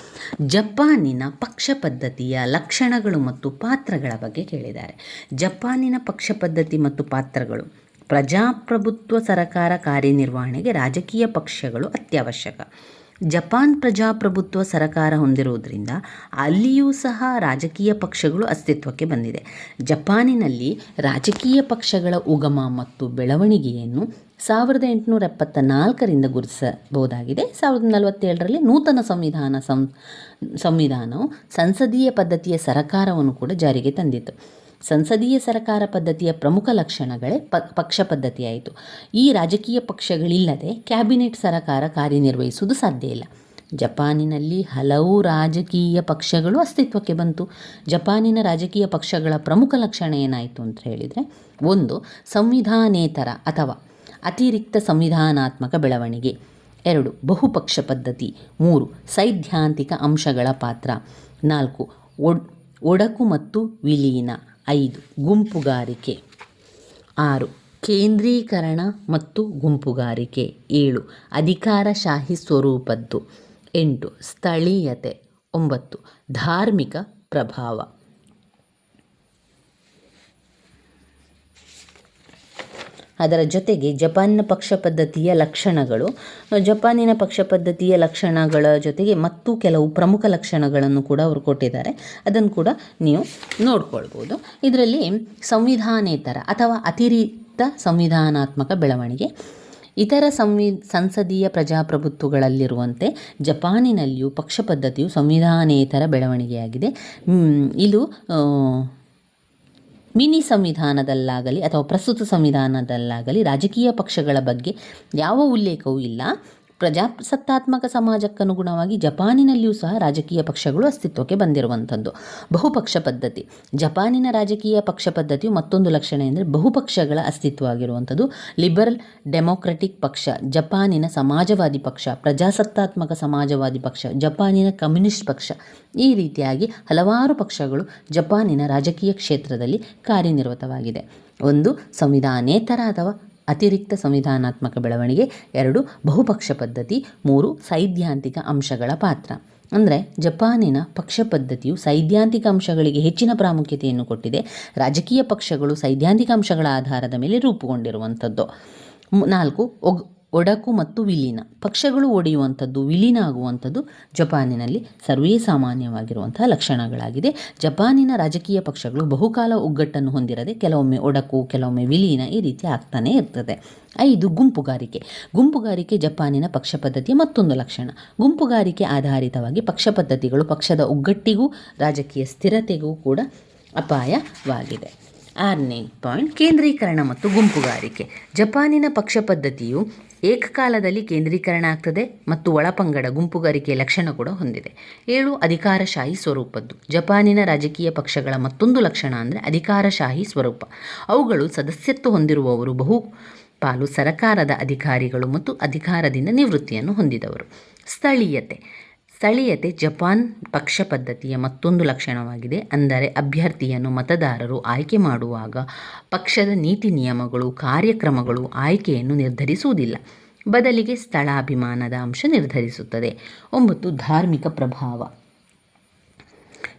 ಜಪಾನಿನ ಪಕ್ಷ ಪದ್ಧತಿಯ ಲಕ್ಷಣಗಳು ಮತ್ತು ಪಾತ್ರಗಳ ಬಗ್ಗೆ ಕೇಳಿದ್ದಾರೆ. ಜಪಾನಿನ ಪಕ್ಷ ಪದ್ಧತಿ ಮತ್ತು ಪಾತ್ರಗಳು. ಪ್ರಜಾಪ್ರಭುತ್ವ ಸರಕಾರ ಕಾರ್ಯನಿರ್ವಹಣೆಗೆ ರಾಜಕೀಯ ಪಕ್ಷಗಳು ಅತ್ಯವಶ್ಯಕ. ಜಪಾನ್ ಪ್ರಜಾಪ್ರಭುತ್ವ ಸರಕಾರ ಹೊಂದಿರುವುದರಿಂದ ಅಲ್ಲಿಯೂ ಸಹ ರಾಜಕೀಯ ಪಕ್ಷಗಳು ಅಸ್ತಿತ್ವಕ್ಕೆ ಬಂದಿದೆ. ಜಪಾನಿನಲ್ಲಿ ರಾಜಕೀಯ ಪಕ್ಷಗಳ ಉಗಮ ಮತ್ತು ಬೆಳವಣಿಗೆಯನ್ನು ಸಾವಿರದ ಎಂಟುನೂರ ಎಪ್ಪತ್ತ ನಾಲ್ಕರಿಂದ ಗುರುತಿಸಬಹುದಾಗಿದೆ. ಸಾವಿರದ ನಲವತ್ತೇಳರಲ್ಲಿ ನೂತನ ಸಂವಿಧಾನ ಸಂ ಸಂವಿಧಾನವು ಸಂಸದೀಯ ಪದ್ಧತಿಯ ಸರಕಾರವನ್ನು ಕೂಡ ಜಾರಿಗೆ ತಂದಿತು ಸಂಸದೀಯ ಸರಕಾರ ಪದ್ಧತಿಯ ಪ್ರಮುಖ ಲಕ್ಷಣಗಳೇ ಪಕ್ಷ ಪದ್ಧತಿಯಾಯಿತು. ಈ ರಾಜಕೀಯ ಪಕ್ಷಗಳಿಲ್ಲದೆ ಕ್ಯಾಬಿನೆಟ್ ಸರಕಾರ ಕಾರ್ಯನಿರ್ವಹಿಸುವುದು ಸಾಧ್ಯ ಇಲ್ಲ. ಜಪಾನಿನಲ್ಲಿ ಹಲವು ರಾಜಕೀಯ ಪಕ್ಷಗಳು ಅಸ್ತಿತ್ವಕ್ಕೆ ಬಂತು. ಜಪಾನಿನ ರಾಜಕೀಯ ಪಕ್ಷಗಳ ಪ್ರಮುಖ ಲಕ್ಷಣ ಏನಾಯಿತು ಅಂತ ಹೇಳಿದರೆ, ಒಂದು, ಸಂವಿಧಾನೇತರ ಅಥವಾ ಅತಿರಿಕ್ತ ಸಂವಿಧಾನಾತ್ಮಕ ಬೆಳವಣಿಗೆ. ಎರಡು, ಬಹುಪಕ್ಷ ಪದ್ಧತಿ. ಮೂರು, ಸೈದ್ಧಾಂತಿಕ ಅಂಶಗಳ ಪಾತ್ರ. ನಾಲ್ಕು, ಒಡ್, ಒಡಕು ಮತ್ತು ವಿಲೀನ. ಐದು ಗುಂಪುಗಾರಿಕೆ. ಆರು ಕೇಂದ್ರೀಕರಣ ಮತ್ತು ಗುಂಪುಗಾರಿಕೆ. ಏಳು ಅಧಿಕಾರಶಾಹಿ ಸ್ವರೂಪದ್ದು. ಎಂಟು ಸ್ಥಳೀಯತೆ. ಒಂಬತ್ತು ಧಾರ್ಮಿಕ ಪ್ರಭಾವ. ಅದರ ಜೊತೆಗೆ ಜಪಾನಿನ ಪಕ್ಷ ಪದ್ಧತಿಯ ಲಕ್ಷಣಗಳು. ಜಪಾನಿನ ಪಕ್ಷ ಪದ್ಧತಿಯ ಲಕ್ಷಣಗಳ ಜೊತೆಗೆ ಮತ್ತು ಕೆಲವು ಪ್ರಮುಖ ಲಕ್ಷಣಗಳನ್ನು ಕೂಡ ಅವರು ಕೊಟ್ಟಿದ್ದಾರೆ. ಅದನ್ನು ಕೂಡ ನೀವು ನೋಡ್ಕೊಳ್ಬೋದು. ಇದರಲ್ಲಿ ಸಂವಿಧಾನೇತರ ಅಥವಾ ಅತಿರಿಕ್ತ ಸಂವಿಧಾನಾತ್ಮಕ ಬೆಳವಣಿಗೆ. ಇತರ ಸಂವಿ, ಸಂಸದೀಯ ಪ್ರಜಾಪ್ರಭುತ್ವಗಳಲ್ಲಿರುವಂತೆ ಜಪಾನಿನಲ್ಲಿಯೂ ಪಕ್ಷ ಪದ್ಧತಿಯು ಸಂವಿಧಾನೇತರ ಬೆಳವಣಿಗೆಯಾಗಿದೆ. ಇದು ಮಿನಿ ಸಂವಿಧಾನದಲ್ಲಾಗಲಿ ಅಥವಾ ಪ್ರಸ್ತುತ ಸಂವಿಧಾನದಲ್ಲಾಗಲಿ ರಾಜಕೀಯ ಪಕ್ಷಗಳ ಬಗ್ಗೆ ಯಾವ ಉಲ್ಲೇಖವೂ ಇಲ್ಲ. ಪ್ರಜಾಸತ್ತಾತ್ಮಕ ಸಮಾಜಕ್ಕನುಗುಣವಾಗಿ ಜಪಾನಿನಲ್ಲಿಯೂ ಸಹ ರಾಜಕೀಯ ಪಕ್ಷಗಳು ಅಸ್ತಿತ್ವಕ್ಕೆ ಬಂದಿರುವಂಥದ್ದು. ಬಹುಪಕ್ಷ ಪದ್ಧತಿ. ಜಪಾನಿನ ರಾಜಕೀಯ ಪಕ್ಷ ಪದ್ಧತಿಯು ಮತ್ತೊಂದು ಲಕ್ಷಣ ಎಂದರೆ ಬಹುಪಕ್ಷಗಳ ಅಸ್ತಿತ್ವ ಆಗಿರುವಂಥದ್ದು. ಲಿಬರಲ್ ಡೆಮೊಕ್ರೆಟಿಕ್ ಪಕ್ಷ, ಜಪಾನಿನ ಸಮಾಜವಾದಿ ಪಕ್ಷ, ಪ್ರಜಾಸತ್ತಾತ್ಮಕ ಸಮಾಜವಾದಿ ಪಕ್ಷ, ಜಪಾನಿನ ಕಮ್ಯುನಿಸ್ಟ್ ಪಕ್ಷ. ಈ ರೀತಿಯಾಗಿ ಹಲವಾರು ಪಕ್ಷಗಳು ಜಪಾನಿನ ರಾಜಕೀಯ ಕ್ಷೇತ್ರದಲ್ಲಿ ಕಾರ್ಯನಿರ್ವತವಾಗಿದೆ. ಒಂದು, ಸಂವಿಧಾನೇತರ ಅಥವಾ ಅತಿರಿಕ್ತ ಸಂವಿಧಾನಾತ್ಮಕ ಬೆಳವಣಿಗೆ, ಎರಡು, ಬಹುಪಕ್ಷ ಪದ್ಧತಿ, ಮೂರು, ಸೈದ್ಧಾಂತಿಕ ಅಂಶಗಳ ಪಾತ್ರ. ಅಂದರೆ, ಜಪಾನಿನ ಪಕ್ಷ ಪದ್ಧತಿಯು ಸೈದ್ಧಾಂತಿಕ ಅಂಶಗಳಿಗೆ ಹೆಚ್ಚಿನ ಪ್ರಾಮುಖ್ಯತೆಯನ್ನು ಕೊಟ್ಟಿದೆ. ರಾಜಕೀಯ ಪಕ್ಷಗಳು ಸೈದ್ಧಾಂತಿಕ ಅಂಶಗಳ ಆಧಾರದ ಮೇಲೆ ರೂಪುಗೊಂಡಿರುವಂಥದ್ದು. ನಾಲ್ಕು ಒಡಕು ಮತ್ತು ವಿಲೀನ. ಪಕ್ಷಗಳು ಒಡೆಯುವಂಥದ್ದು, ವಿಲೀನ ಆಗುವಂಥದ್ದು ಜಪಾನಿನಲ್ಲಿ ಸರ್ವೇ ಸಾಮಾನ್ಯವಾಗಿರುವಂತಹ ಲಕ್ಷಣಗಳಾಗಿದೆ. ಜಪಾನಿನ ರಾಜಕೀಯ ಪಕ್ಷಗಳು ಬಹುಕಾಲ ಒಗ್ಗಟ್ಟನ್ನು ಹೊಂದಿರದೆ ಕೆಲವೊಮ್ಮೆ ಒಡಕು, ಕೆಲವೊಮ್ಮೆ ವಿಲೀನ ಈ ರೀತಿ ಆಗ್ತಾನೇ ಇರ್ತದೆ. ಐದು, ಗುಂಪುಗಾರಿಕೆ. ಗುಂಪುಗಾರಿಕೆ ಜಪಾನಿನ ಪಕ್ಷ ಪದ್ಧತಿಯ ಮತ್ತೊಂದು ಲಕ್ಷಣ. ಗುಂಪುಗಾರಿಕೆ ಆಧಾರಿತವಾಗಿ ಪಕ್ಷ ಪದ್ಧತಿಗಳು ಪಕ್ಷದ ಒಗ್ಗಟ್ಟಿಗೂ, ರಾಜಕೀಯ ಸ್ಥಿರತೆಗೂ ಕೂಡ ಅಪಾಯವಾಗಿದೆ. ಆರನೇ ಪಾಯಿಂಟ್, ಕೇಂದ್ರೀಕರಣ ಮತ್ತು ಗುಂಪುಗಾರಿಕೆ. ಜಪಾನಿನ ಪಕ್ಷ ಪದ್ಧತಿಯು ಏಕಕಾಲದಲ್ಲಿ ಕೇಂದ್ರೀಕರಣ ಆಗ್ತದೆ ಮತ್ತು ಒಳಪಂಗಡ ಗುಂಪುಗಾರಿಕೆ ಲಕ್ಷಣ ಕೂಡ ಹೊಂದಿದೆ. ಏಳು, ಅಧಿಕಾರಶಾಹಿ ಸ್ವರೂಪದ್ದು. ಜಪಾನಿನ ರಾಜಕೀಯ ಪಕ್ಷಗಳ ಮತ್ತೊಂದು ಲಕ್ಷಣ ಅಂದರೆ ಅಧಿಕಾರಶಾಹಿ ಸ್ವರೂಪ. ಅವುಗಳು ಸದಸ್ಯತ್ವ ಹೊಂದಿರುವವರು, ಬಹು ಪಾಲು ಸರಕಾರದ ಅಧಿಕಾರಿಗಳು ಮತ್ತು ಅಧಿಕಾರದಿಂದ ನಿವೃತ್ತಿಯನ್ನು ಹೊಂದಿದವರು. ಸ್ಥಳೀಯತೆ. ಸ್ಥಳೀಯತೆ ಜಪಾನ್ ಪಕ್ಷ ಪದ್ಧತಿಯ ಮತ್ತೊಂದು ಲಕ್ಷಣವಾಗಿದೆ. ಅಂದರೆ ಅಭ್ಯರ್ಥಿಯನ್ನು ಮತದಾರರು ಆಯ್ಕೆ ಮಾಡುವಾಗ ಪಕ್ಷದ ನೀತಿ ನಿಯಮಗಳು, ಕಾರ್ಯಕ್ರಮಗಳು ಆಯ್ಕೆಯನ್ನು ನಿರ್ಧರಿಸುವುದಿಲ್ಲ. ಬದಲಿಗೆ ಸ್ಥಳಾಭಿಮಾನದ ಅಂಶ ನಿರ್ಧರಿಸುತ್ತದೆ. ಒಂಬತ್ತು, ಧಾರ್ಮಿಕ ಪ್ರಭಾವ.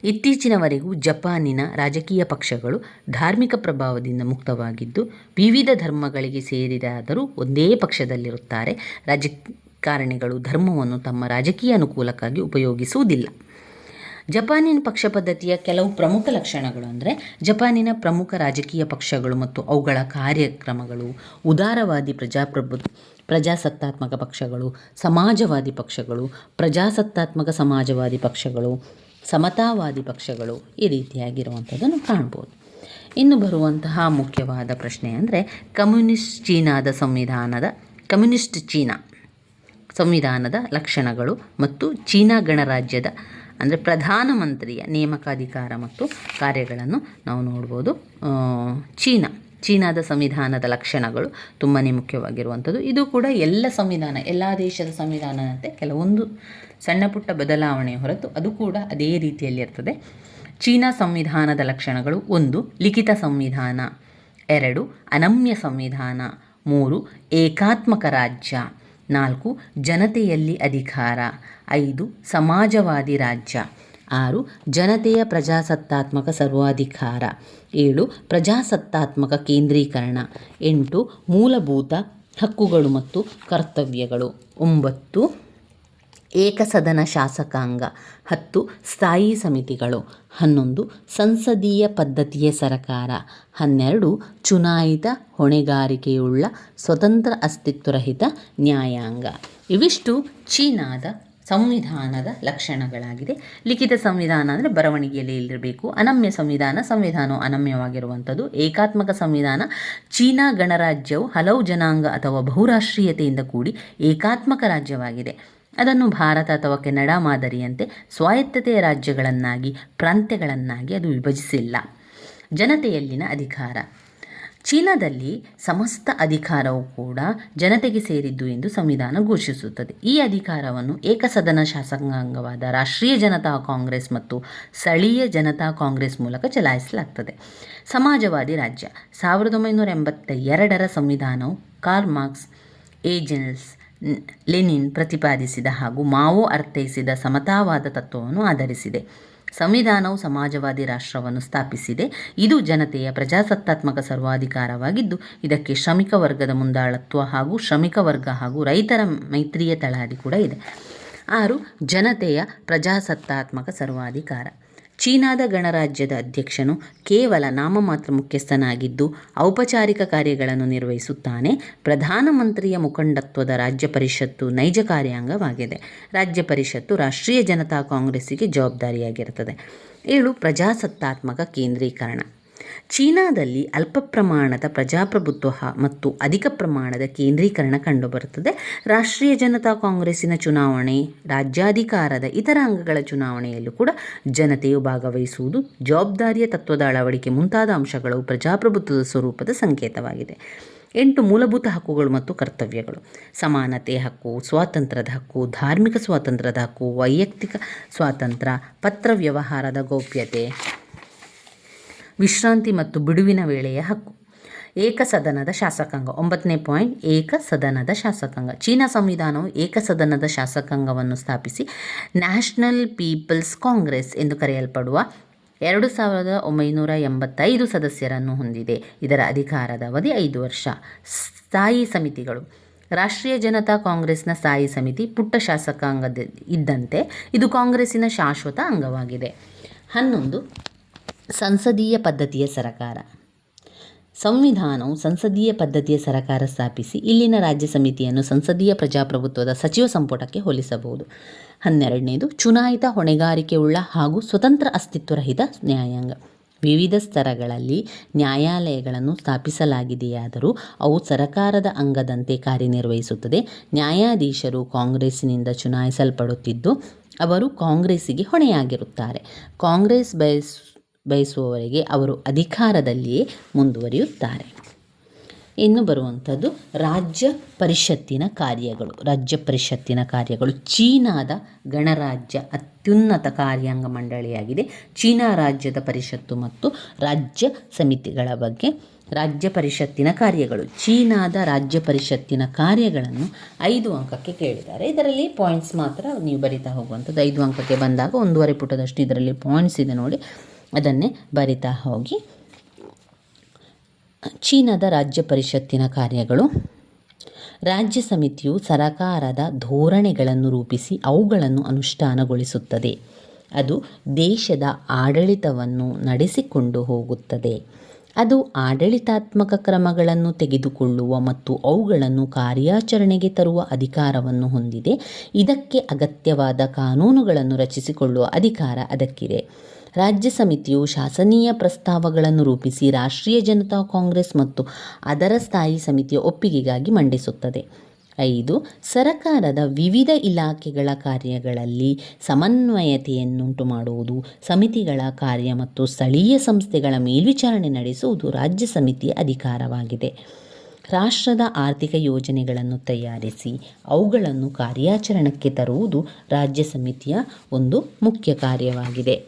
ಇತ್ತೀಚಿನವರೆಗೂ ಜಪಾನಿನ ರಾಜಕೀಯ ಪಕ್ಷಗಳು ಧಾರ್ಮಿಕ ಪ್ರಭಾವದಿಂದ ಮುಕ್ತವಾಗಿದ್ದು, ವಿವಿಧ ಧರ್ಮಗಳಿಗೆ ಸೇರಿದಾದರೂ ಒಂದೇ ಪಕ್ಷದಲ್ಲಿರುತ್ತಾರೆ. ರಾಜಕಾರಣಿಗಳು ಧರ್ಮವನ್ನು ತಮ್ಮ ರಾಜಕೀಯ ಅನುಕೂಲಕ್ಕಾಗಿ ಉಪಯೋಗಿಸುವುದಿಲ್ಲ. ಜಪಾನಿನ ಪಕ್ಷ ಪದ್ಧತಿಯ ಕೆಲವು ಪ್ರಮುಖ ಲಕ್ಷಣಗಳು ಅಂದರೆ ಜಪಾನಿನ ಪ್ರಮುಖ ರಾಜಕೀಯ ಪಕ್ಷಗಳು ಮತ್ತು ಅವುಗಳ ಕಾರ್ಯಕ್ರಮಗಳು, ಉದಾರವಾದಿ ಪ್ರಜಾಪ್ರಭು, ಪ್ರಜಾಸತ್ತಾತ್ಮಕ ಪಕ್ಷಗಳು, ಸಮಾಜವಾದಿ ಪಕ್ಷಗಳು, ಪ್ರಜಾಸತ್ತಾತ್ಮಕ ಸಮಾಜವಾದಿ ಪಕ್ಷಗಳು, ಸಮತಾವಾದಿ ಪಕ್ಷಗಳು ಈ ರೀತಿಯಾಗಿರುವಂಥದ್ದನ್ನು ಕಾಣ್ಬೋದು. ಇನ್ನು ಬರುವಂತಹ ಮುಖ್ಯವಾದ ಪ್ರಶ್ನೆ ಅಂದರೆ ಕಮ್ಯುನಿಸ್ಟ್ ಚೀನಾದ ಸಂವಿಧಾನದ ಕಮ್ಯುನಿಸ್ಟ್ ಚೀನಾ. ಸಂವಿಧಾನದ ಲಕ್ಷಣಗಳು ಮತ್ತು ಚೀನಾ ಗಣರಾಜ್ಯದ, ಅಂದರೆ ಪ್ರಧಾನಮಂತ್ರಿಯ ನೇಮಕಾಧಿಕಾರ ಮತ್ತು ಕಾರ್ಯಗಳನ್ನು ನಾವು ನೋಡ್ಬೋದು. ಚೀನಾ, ಚೀನಾದ ಸಂವಿಧಾನದ ಲಕ್ಷಣಗಳು ತುಂಬಾ ಮುಖ್ಯವಾಗಿರುವಂಥದ್ದು. ಇದು ಕೂಡ ಎಲ್ಲ ಸಂವಿಧಾನ, ಎಲ್ಲ ದೇಶದ ಸಂವಿಧಾನದಂತೆ ಕೆಲವೊಂದು ಸಣ್ಣ ಪುಟ್ಟ ಬದಲಾವಣೆ ಹೊರತು ಅದು ಕೂಡ ಅದೇ ರೀತಿಯಲ್ಲಿ ಇರ್ತದೆ. ಚೀನಾ ಸಂವಿಧಾನದ ಲಕ್ಷಣಗಳು ಒಂದು, ಲಿಖಿತ ಸಂವಿಧಾನ. ಎರಡು, ಅನಮ್ಯ ಸಂವಿಧಾನ. ಮೂರು, ಏಕಾತ್ಮಕ ರಾಜ್ಯ. ನಾಲ್ಕು, ಜನತೆಯಲ್ಲಿ ಅಧಿಕಾರ. ಐದು, ಸಮಾಜವಾದಿ ರಾಜ್ಯ. ಆರು, ಜನತೆಯ ಪ್ರಜಾಸತ್ತಾತ್ಮಕ ಸರ್ವಾಧಿಕಾರ. ಏಳು, ಪ್ರಜಾಸತ್ತಾತ್ಮಕ ಕೇಂದ್ರೀಕರಣ. ಎಂಟು, ಮೂಲಭೂತ ಹಕ್ಕುಗಳು ಮತ್ತು ಕರ್ತವ್ಯಗಳು. ಒಂಬತ್ತು ಏಕಸದನ ಶಾಸಕಾಂಗ. ಹತ್ತು, ಸ್ಥಾಯಿ ಸಮಿತಿಗಳು. ಹನ್ನೊಂದು, ಸಂಸದೀಯ ಪದ್ಧತಿಯ ಸರಕಾರ. ಹನ್ನೆರಡು, ಚುನಾಯಿತ ಹೊಣೆಗಾರಿಕೆಯುಳ್ಳ ಸ್ವತಂತ್ರ ಅಸ್ತಿತ್ವರಹಿತ ನ್ಯಾಯಾಂಗ. ಇವಿಷ್ಟು ಚೀನಾದ ಸಂವಿಧಾನದ ಲಕ್ಷಣಗಳಾಗಿದೆ ಲಿಖಿತ ಸಂವಿಧಾನ ಅಂದರೆ ಬರವಣಿಗೆಯಲ್ಲಿ ಇಲ್ಲಿರಬೇಕು ಅನಮ್ಯ ಸಂವಿಧಾನ, ಸಂವಿಧಾನವು ಅನಮ್ಯವಾಗಿರುವಂಥದ್ದು. ಏಕಾತ್ಮಕ ಸಂವಿಧಾನ, ಚೀನಾ ಗಣರಾಜ್ಯವು ಹಲವು ಜನಾಂಗ ಅಥವಾ ಬಹುರಾಷ್ಟ್ರೀಯತೆಯಿಂದ ಕೂಡಿ ಏಕಾತ್ಮಕ ರಾಜ್ಯವಾಗಿದೆ. ಅದನ್ನು ಭಾರತ ಅಥವಾ ಕೆನಡಾ ಮಾದರಿಯಂತೆ ಸ್ವಾಯತ್ತತೆಯ ರಾಜ್ಯಗಳನ್ನಾಗಿ, ಪ್ರಾಂತ್ಯಗಳನ್ನಾಗಿ ಅದು ವಿಭಜಿಸಿಲ್ಲ. ಜನತೆಯಲ್ಲಿನ ಅಧಿಕಾರ. ಚೀನಾದಲ್ಲಿ ಸಮಸ್ತ ಅಧಿಕಾರವು ಕೂಡ ಜನತೆಗೆ ಸೇರಿದ್ದು ಎಂದು ಸಂವಿಧಾನ ಘೋಷಿಸುತ್ತದೆ. ಈ ಅಧಿಕಾರವನ್ನು ಏಕಸದನ ಶಾಸಕಾಂಗವಾದ ರಾಷ್ಟ್ರೀಯ ಜನತಾ ಕಾಂಗ್ರೆಸ್ ಮತ್ತು ಸ್ಥಳೀಯ ಜನತಾ ಕಾಂಗ್ರೆಸ್ ಮೂಲಕ ಚಲಾಯಿಸಲಾಗ್ತದೆ. ಸಮಾಜವಾದಿ ರಾಜ್ಯ. ಸಾವಿರದ ಒಂಬೈನೂರ ಎಂಬತ್ತ ಎರಡರ ಸಂವಿಧಾನವು ಕಾರ್ಲ್ ಮಾರ್ಕ್ಸ್ ಏಜೆನ್ಸ್ ಲೆನಿನ್ ಪ್ರತಿಪಾದಿಸಿದ ಹಾಗೂ ಮಾವೋ ಅರ್ಥೈಸಿದ ಸಮತಾವಾದ ತತ್ವವನ್ನು ಆಧರಿಸಿದೆ. ಸಂವಿಧಾನವು ಸಮಾಜವಾದಿ ರಾಷ್ಟ್ರವನ್ನು ಸ್ಥಾಪಿಸಿದೆ. ಇದು ಜನತೆಯ ಪ್ರಜಾಸತ್ತಾತ್ಮಕ ಸರ್ವಾಧಿಕಾರವಾಗಿದ್ದು, ಇದಕ್ಕೆ ಶ್ರಮಿಕ ವರ್ಗದ ಮುಂದಾಳತ್ವ ಹಾಗೂ ಶ್ರಮಿಕ ವರ್ಗ ಹಾಗೂ ರೈತರ ಮೈತ್ರಿಯ ತಳಹದಿ ಕೂಡ ಇದೆ. ಆರು, ಜನತೆಯ ಪ್ರಜಾಸತ್ತಾತ್ಮಕ ಸರ್ವಾಧಿಕಾರ. ಚೀನಾದ ಗಣರಾಜ್ಯದ ಅಧ್ಯಕ್ಷನು ಕೇವಲ ನಾಮಮಾತ್ರ ಮುಖ್ಯಸ್ಥನಾಗಿದ್ದು ಔಪಚಾರಿಕ ಕಾರ್ಯಗಳನ್ನು ನಿರ್ವಹಿಸುತ್ತಾನೆ. ಪ್ರಧಾನಮಂತ್ರಿಯ ಮುಖಂಡತ್ವದ ರಾಜ್ಯ ಪರಿಷತ್ತು ನೈಜ ಕಾರ್ಯಾಂಗವಾಗಿದೆ. ರಾಜ್ಯ ಪರಿಷತ್ತು ರಾಷ್ಟ್ರೀಯ ಜನತಾ ಕಾಂಗ್ರೆಸ್ಸಿಗೆ ಜವಾಬ್ದಾರಿಯಾಗಿರುತ್ತದೆ. ಏಳು, ಪ್ರಜಾಸತ್ತಾತ್ಮಕ ಕೇಂದ್ರೀಕರಣ. ಚೀನಾದಲ್ಲಿ ಅಲ್ಪ ಪ್ರಮಾಣದ ಪ್ರಜಾಪ್ರಭುತ್ವ ಮತ್ತು ಅಧಿಕ ಪ್ರಮಾಣದ ಕೇಂದ್ರೀಕರಣ ಕಂಡುಬರುತ್ತದೆ. ರಾಷ್ಟ್ರೀಯ ಜನತಾ ಕಾಂಗ್ರೆಸ್ಸಿನ ಚುನಾವಣೆ, ರಾಜ್ಯಾಧಿಕಾರದ ಇತರ ಅಂಗಗಳ ಚುನಾವಣೆಯಲ್ಲೂ ಕೂಡ ಜನತೆಯು ಭಾಗವಹಿಸುವುದು ಜವಾಬ್ದಾರಿಯ ತತ್ವದ ಅಳವಡಿಕೆ ಮುಂತಾದ ಅಂಶಗಳು ಪ್ರಜಾಪ್ರಭುತ್ವದ ಸ್ವರೂಪದ ಸಂಕೇತವಾಗಿದೆ. ಎಂಟು ಮೂಲಭೂತ ಹಕ್ಕುಗಳು ಮತ್ತು ಕರ್ತವ್ಯಗಳು. ಸಮಾನತೆ ಹಕ್ಕು, ಸ್ವಾತಂತ್ರ್ಯದ ಹಕ್ಕು, ಧಾರ್ಮಿಕ ಸ್ವಾತಂತ್ರ್ಯದ ಹಕ್ಕು, ವೈಯಕ್ತಿಕ ಸ್ವಾತಂತ್ರ್ಯ, ಪತ್ರ ವ್ಯವಹಾರದ ಗೌಪ್ಯತೆ. ವಿಶ್ರಾಂತಿ ಮತ್ತು ಬಿಡುವಿನ ವೇಳೆಯ ಹಕ್ಕು. ಏಕಸದನದ ಶಾಸಕಾಂಗ. ಒಂಬತ್ತನೇ ಪಾಯಿಂಟ್. ಏಕಸದನದ ಶಾಸಕಾಂಗ. ಚೀನಾ ಸಂವಿಧಾನವು ಏಕಸದನದ ಶಾಸಕಾಂಗವನ್ನು ಸ್ಥಾಪಿಸಿ ನ್ಯಾಷನಲ್ ಪೀಪಲ್ಸ್ ಕಾಂಗ್ರೆಸ್ ಎಂದು ಕರೆಯಲ್ಪಡುವ ಎರಡು ಸಾವಿರದ ಒಂಬೈನೂರ ಎಂಬತ್ತೈದು ಸದಸ್ಯರನ್ನು ಹೊಂದಿದೆ. ಇದರ ಅಧಿಕಾರದ ಅವಧಿ ಐದು ವರ್ಷ. ಸ್ಥಾಯಿ ಸಮಿತಿಗಳು. ರಾಷ್ಟ್ರೀಯ ಜನತಾ ಕಾಂಗ್ರೆಸ್ನ ಸ್ಥಾಯಿ ಸಮಿತಿ ಪುಟ್ಟ ಶಾಸಕಾಂಗದ ಇದ್ದಂತೆ ಇದು ಕಾಂಗ್ರೆಸ್ಸಿನ ಶಾಶ್ವತ ಅಂಗವಾಗಿದೆ. ಹನ್ನೊಂದು. ಸಂಸದೀಯ ಪದ್ಧತಿಯ ಸರಕಾರ. ಸಂವಿಧಾನವು ಸಂಸದೀಯ ಪದ್ಧತಿಯ ಸರಕಾರ ಸ್ಥಾಪಿಸಿ ಇಲ್ಲಿನ ರಾಜ್ಯ ಸಮಿತಿಯನ್ನು ಸಂಸದೀಯ ಪ್ರಜಾಪ್ರಭುತ್ವದ ಸಚಿವ ಸಂಪುಟಕ್ಕೆ ಹೋಲಿಸಬಹುದು. ಹನ್ನೆರಡನೇದು, ಚುನಾಯಿತ ಹೊಣೆಗಾರಿಕೆಯುಳ್ಳ ಹಾಗೂ ಸ್ವತಂತ್ರ ಅಸ್ತಿತ್ವರಹಿತ ನ್ಯಾಯಾಂಗ. ವಿವಿಧ ಸ್ತರಗಳಲ್ಲಿ ನ್ಯಾಯಾಲಯಗಳನ್ನು ಸ್ಥಾಪಿಸಲಾಗಿದೆಯಾದರೂ ಅವು ಸರಕಾರದ ಅಂಗದಂತೆ ಕಾರ್ಯನಿರ್ವಹಿಸುತ್ತದೆ. ನ್ಯಾಯಾಧೀಶರು ಕಾಂಗ್ರೆಸ್ಸಿನಿಂದ ಚುನಾಯಿಸಲ್ಪಡುತ್ತಿದ್ದು, ಅವರು ಕಾಂಗ್ರೆಸ್ಸಿಗೆ ಹೊಣೆಯಾಗಿರುತ್ತಾರೆ. ಕಾಂಗ್ರೆಸ್ ಬಯಸ್ ಬಯಸುವವರೆಗೆ ಅವರು ಅಧಿಕಾರದಲ್ಲಿಯೇ ಮುಂದುವರಿಯುತ್ತಾರೆ. ಇನ್ನು ಬರುವಂಥದ್ದು ರಾಜ್ಯ ಪರಿಷತ್ತಿನ ಕಾರ್ಯಗಳು. ರಾಜ್ಯ ಪರಿಷತ್ತಿನ ಕಾರ್ಯಗಳು ಚೀನಾದ ಗಣರಾಜ್ಯ ಅತ್ಯುನ್ನತ ಕಾರ್ಯಾಂಗ ಮಂಡಳಿಯಾಗಿದೆ. ಚೀನಾ ರಾಜ್ಯದ ಪರಿಷತ್ತು ಮತ್ತು ರಾಜ್ಯ ಸಮಿತಿಗಳ ಬಗ್ಗೆ ರಾಜ್ಯ ಪರಿಷತ್ತಿನ ಕಾರ್ಯಗಳು. ಚೀನಾದ ರಾಜ್ಯ ಪರಿಷತ್ತಿನ ಕಾರ್ಯಗಳನ್ನು ಐದು ಅಂಕಕ್ಕೆ ಕೇಳಿದ್ದಾರೆ. ಇದರಲ್ಲಿ ಪಾಯಿಂಟ್ಸ್ ಮಾತ್ರ ನೀವು ಬರಿತಾ ಹೋಗುವಂಥದ್ದು. ಐದು ಅಂಕಕ್ಕೆ ಬಂದಾಗ ಒಂದೂವರೆ ಪುಟದಷ್ಟು ಇದರಲ್ಲಿ ಪಾಯಿಂಟ್ಸ್ ಇದೆ ನೋಡಿ. ಅದನ್ನೇ ಬರಿತಾ ಹೋಗಿ. ಚೀನಾದ ರಾಜ್ಯ ಪರಿಷತ್ತಿನ ಕಾರ್ಯಗಳು. ರಾಜ್ಯ ಸಮಿತಿಯು ಸರಕಾರದ ಧೋರಣೆಗಳನ್ನು ರೂಪಿಸಿ ಅವುಗಳನ್ನು ಅನುಷ್ಠಾನಗೊಳಿಸುತ್ತದೆ. ಅದು ದೇಶದ ಆಡಳಿತವನ್ನು ನಡೆಸಿಕೊಂಡು ಹೋಗುತ್ತದೆ. ಅದು ಆಡಳಿತಾತ್ಮಕ ಕ್ರಮಗಳನ್ನು ತೆಗೆದುಕೊಳ್ಳುವ ಮತ್ತು ಅವುಗಳನ್ನು ಕಾರ್ಯಾಚರಣೆಗೆ ತರುವ ಅಧಿಕಾರವನ್ನು ಹೊಂದಿದೆ. ಇದಕ್ಕೆ ಅಗತ್ಯವಾದ ಕಾನೂನುಗಳನ್ನು ರಚಿಸಿಕೊಳ್ಳುವ ಅಧಿಕಾರ ಅದಕ್ಕಿದೆ. ರಾಜ್ಯ ಸಮಿತಿಯು ಶಾಸನೀಯ ಪ್ರಸ್ತಾವಗಳನ್ನು ರೂಪಿಸಿ ರಾಷ್ಟ್ರೀಯ ಜನತಾ ಕಾಂಗ್ರೆಸ್ ಮತ್ತು ಅದರ ಸ್ಥಾಯಿ ಸಮಿತಿಯ ಒಪ್ಪಿಗೆಗಾಗಿ ಮಂಡಿಸುತ್ತದೆ. ಐದು, ಸರಕಾರದ ವಿವಿಧ ಇಲಾಖೆಗಳ ಕಾರ್ಯಗಳಲ್ಲಿ ಸಮನ್ವಯತೆಯನ್ನುಂಟು ಮಾಡುವುದು, ಸಮಿತಿಗಳ ಕಾರ್ಯ ಮತ್ತು ಸ್ಥಳೀಯ ಸಂಸ್ಥೆಗಳ ಮೇಲ್ವಿಚಾರಣೆ ನಡೆಸುವುದು ರಾಜ್ಯ ಸಮಿತಿಯ ಅಧಿಕಾರವಾಗಿದೆ. ರಾಷ್ಟ್ರದ ಆರ್ಥಿಕ ಯೋಜನೆಗಳನ್ನು ತಯಾರಿಸಿ ಅವುಗಳನ್ನು ಕಾರ್ಯಾಚರಣಕ್ಕೆ ತರುವುದು ರಾಜ್ಯ ಸಮಿತಿಯ ಒಂದು ಮುಖ್ಯ ಕಾರ್ಯವಾಗಿದೆ.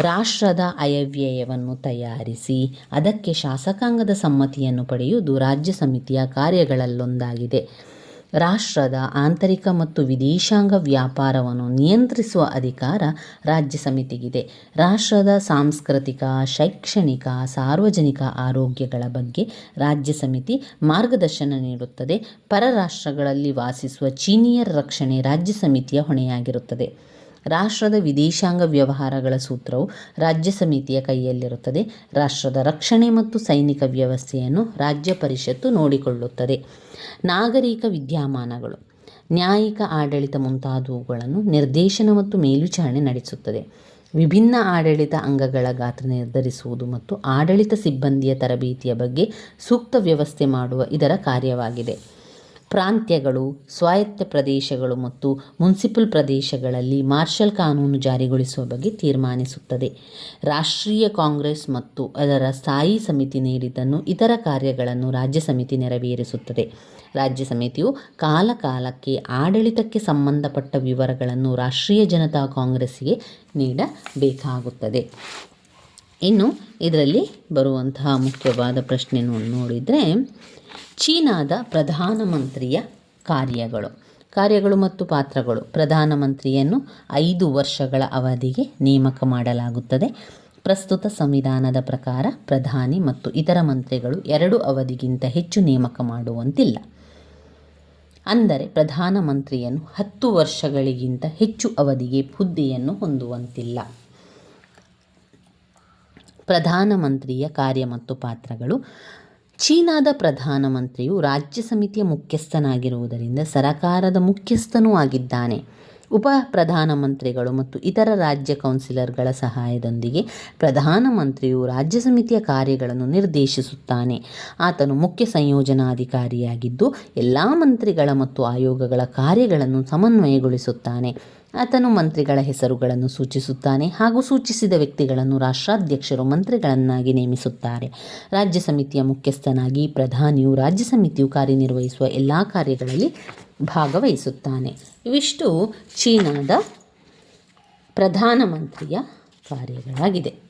ರಾಷ್ಟ್ರದ ಆಯವ್ಯಯವನ್ನು ತಯಾರಿಸಿ ಅದಕ್ಕೆ ಶಾಸಕಾಂಗದ ಸಮ್ಮತಿಯನ್ನು ಪಡೆಯುವುದು ರಾಜ್ಯ ಸಮಿತಿಯ ಕಾರ್ಯಗಳಲ್ಲೊಂದಾಗಿದೆ. ರಾಷ್ಟ್ರದ ಆಂತರಿಕ ಮತ್ತು ವಿದೇಶಾಂಗ ವ್ಯಾಪಾರವನ್ನು ನಿಯಂತ್ರಿಸುವ ಅಧಿಕಾರ ರಾಜ್ಯ ಸಮಿತಿಗಿದೆ. ರಾಷ್ಟ್ರದ ಸಾಂಸ್ಕೃತಿಕ, ಶೈಕ್ಷಣಿಕ, ಸಾರ್ವಜನಿಕ ಆರೋಗ್ಯಗಳ ಬಗ್ಗೆ ರಾಜ್ಯ ಸಮಿತಿ ಮಾರ್ಗದರ್ಶನ ನೀಡುತ್ತದೆ. ಪರರಾಷ್ಟ್ರಗಳಲ್ಲಿ ವಾಸಿಸುವ ಚೀನಿಯರ್ ರಕ್ಷಣೆ ರಾಜ್ಯ ಸಮಿತಿಯ ಹೊಣೆಯಾಗಿರುತ್ತದೆ. ರಾಷ್ಟ್ರದ ವಿದೇಶಾಂಗ ವ್ಯವಹಾರಗಳ ಸೂತ್ರವು ರಾಜ್ಯ ಸಮಿತಿಯ ಕೈಯಲ್ಲಿರುತ್ತದೆ. ರಾಷ್ಟ್ರದ ರಕ್ಷಣೆ ಮತ್ತು ಸೈನಿಕ ವ್ಯವಸ್ಥೆಯನ್ನು ರಾಜ್ಯ ಪರಿಷತ್ತು ನೋಡಿಕೊಳ್ಳುತ್ತದೆ. ನಾಗರಿಕ ವಿದ್ಯಮಾನಗಳು, ನ್ಯಾಯಿಕ ಆಡಳಿತ ಮುಂತಾದವುಗಳನ್ನು ನಿರ್ದೇಶನ ಮತ್ತು ಮೇಲ್ವಿಚಾರಣೆ ನಡೆಸುತ್ತದೆ. ವಿಭಿನ್ನ ಆಡಳಿತ ಅಂಗಗಳ ಗಾತ್ರ ನಿರ್ಧರಿಸುವುದು ಮತ್ತು ಆಡಳಿತ ಸಿಬ್ಬಂದಿಯ ತರಬೇತಿಯ ಬಗ್ಗೆ ಸೂಕ್ತ ವ್ಯವಸ್ಥೆ ಮಾಡುವ ಇದರ ಕಾರ್ಯವಾಗಿದೆ. ಪ್ರಾಂತ್ಯಗಳು, ಸ್ವಾಯತ್ತ ಪ್ರದೇಶಗಳು ಮತ್ತು ಮುನ್ಸಿಪಲ್ ಪ್ರದೇಶಗಳಲ್ಲಿ ಮಾರ್ಷಲ್ ಕಾನೂನು ಜಾರಿಗೊಳಿಸುವ ಬಗ್ಗೆ ತೀರ್ಮಾನಿಸುತ್ತದೆ. ರಾಷ್ಟ್ರೀಯ ಕಾಂಗ್ರೆಸ್ ಮತ್ತು ಅದರ ಸ್ಥಾಯಿ ಸಮಿತಿ ನೀಡಿದ್ದನ್ನು ಇತರ ಕಾರ್ಯಗಳನ್ನು ರಾಜ್ಯ ಸಮಿತಿ ನೆರವೇರಿಸುತ್ತದೆ. ರಾಜ್ಯ ಸಮಿತಿಯು ಕಾಲಕಾಲಕ್ಕೆ ಆಡಳಿತಕ್ಕೆ ಸಂಬಂಧಪಟ್ಟ ವಿವರಗಳನ್ನು ರಾಷ್ಟ್ರೀಯ ಜನತಾ ಕಾಂಗ್ರೆಸ್ಸಿಗೆ ನೀಡಬೇಕಾಗುತ್ತದೆ. ಇನ್ನು ಇದರಲ್ಲಿ ಬರುವಂತಹ ಮುಖ್ಯವಾದ ಪ್ರಶ್ನೆಯನ್ನು ನೋಡಿದರೆ ಚೀನಾದ ಪ್ರಧಾನಮಂತ್ರಿಯ ಕಾರ್ಯಗಳು. ಕಾರ್ಯಗಳು ಮತ್ತು ಪಾತ್ರಗಳು. ಪ್ರಧಾನಮಂತ್ರಿಯನ್ನು ಐದು ವರ್ಷಗಳ ಅವಧಿಗೆ ನೇಮಕ ಮಾಡಲಾಗುತ್ತದೆ. ಪ್ರಸ್ತುತ ಸಂವಿಧಾನದ ಪ್ರಕಾರ ಪ್ರಧಾನಿ ಮತ್ತು ಇತರ ಮಂತ್ರಿಗಳು ಎರಡು ಅವಧಿಗಿಂತ ಹೆಚ್ಚು ನೇಮಕ ಮಾಡುವಂತಿಲ್ಲ. ಅಂದರೆ ಪ್ರಧಾನಮಂತ್ರಿಯನ್ನು ಹತ್ತು ವರ್ಷಗಳಿಗಿಂತ ಹೆಚ್ಚು ಅವಧಿಗೆ ಹುದ್ದೆಯನ್ನು ಹೊಂದುವಂತಿಲ್ಲ. ಪ್ರಧಾನಮಂತ್ರಿಯ ಕಾರ್ಯ ಮತ್ತು ಪಾತ್ರಗಳು ಚೀನಾದ ಪ್ರಧಾನಮಂತ್ರಿಯು ರಾಜ್ಯ ಸಮಿತಿಯ ಮುಖ್ಯಸ್ಥನಾಗಿರುವುದರಿಂದ ಸರಕಾರದ ಮುಖ್ಯಸ್ಥನೂ ಆಗಿದ್ದಾನೆ. ಉಪ ಪ್ರಧಾನಮಂತ್ರಿಗಳು ಮತ್ತು ಇತರ ರಾಜ್ಯ ಕೌನ್ಸಿಲರ್ಗಳ ಸಹಾಯದೊಂದಿಗೆ ಪ್ರಧಾನಮಂತ್ರಿಯು ರಾಜ್ಯ ಸಮಿತಿಯ ಕಾರ್ಯಗಳನ್ನು ನಿರ್ದೇಶಿಸುತ್ತಾನೆ. ಆತನು ಮುಖ್ಯ ಸಂಯೋಜನಾಧಿಕಾರಿಯಾಗಿದ್ದು, ಎಲ್ಲ ಮಂತ್ರಿಗಳ ಮತ್ತು ಆಯೋಗಗಳ ಕಾರ್ಯಗಳನ್ನು ಸಮನ್ವಯಗೊಳಿಸುತ್ತಾನೆ. ಆತನು ಮಂತ್ರಿಗಳ ಹೆಸರುಗಳನ್ನು ಸೂಚಿಸುತ್ತಾನೆ ಹಾಗೂ ಸೂಚಿಸಿದ ವ್ಯಕ್ತಿಗಳನ್ನು ರಾಷ್ಟ್ರಾಧ್ಯಕ್ಷರು ಮಂತ್ರಿಗಳನ್ನಾಗಿ ನೇಮಿಸುತ್ತಾರೆ. ರಾಜ್ಯ ಸಮಿತಿಯ ಮುಖ್ಯಸ್ಥನಾಗಿ ಪ್ರಧಾನಿಯು ರಾಜ್ಯ ಸಮಿತಿಯು ಕಾರ್ಯನಿರ್ವಹಿಸುವ ಎಲ್ಲ ಕಾರ್ಯಗಳಲ್ಲಿ ಭಾಗವಹಿಸುತ್ತಾನೆ. ಇವಿಷ್ಟು ಚೀನಾದ ಪ್ರಧಾನಮಂತ್ರಿಯ ಕಾರ್ಯಗಳಾಗಿದೆ.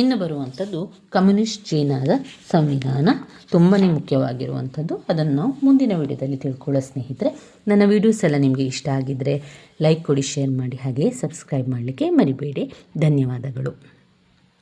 ಇನ್ನು ಬರುವಂಥದ್ದು ಕಮ್ಯುನಿಸ್ಟ್ ಚೀನಾದ ಸಂವಿಧಾನ ತುಂಬಾ ಮುಖ್ಯವಾಗಿರುವಂಥದ್ದು. ಅದನ್ನು ನಾವು ಮುಂದಿನ ವಿಡಿಯೋದಲ್ಲಿ ತಿಳ್ಕೊಳ್ಳೋ ಸ್ನೇಹಿತರೆ, ನನ್ನ ವೀಡಿಯೋಸ್ ಎಲ್ಲ ನಿಮಗೆ ಇಷ್ಟ ಆಗಿದ್ದರೆ ಲೈಕ್ ಕೊಡಿ, ಶೇರ್ ಮಾಡಿ, ಹಾಗೆ ಸಬ್ಸ್ಕ್ರೈಬ್ ಮಾಡಲಿಕ್ಕೆ ಮರಿಬೇಡಿ. ಧನ್ಯವಾದಗಳು.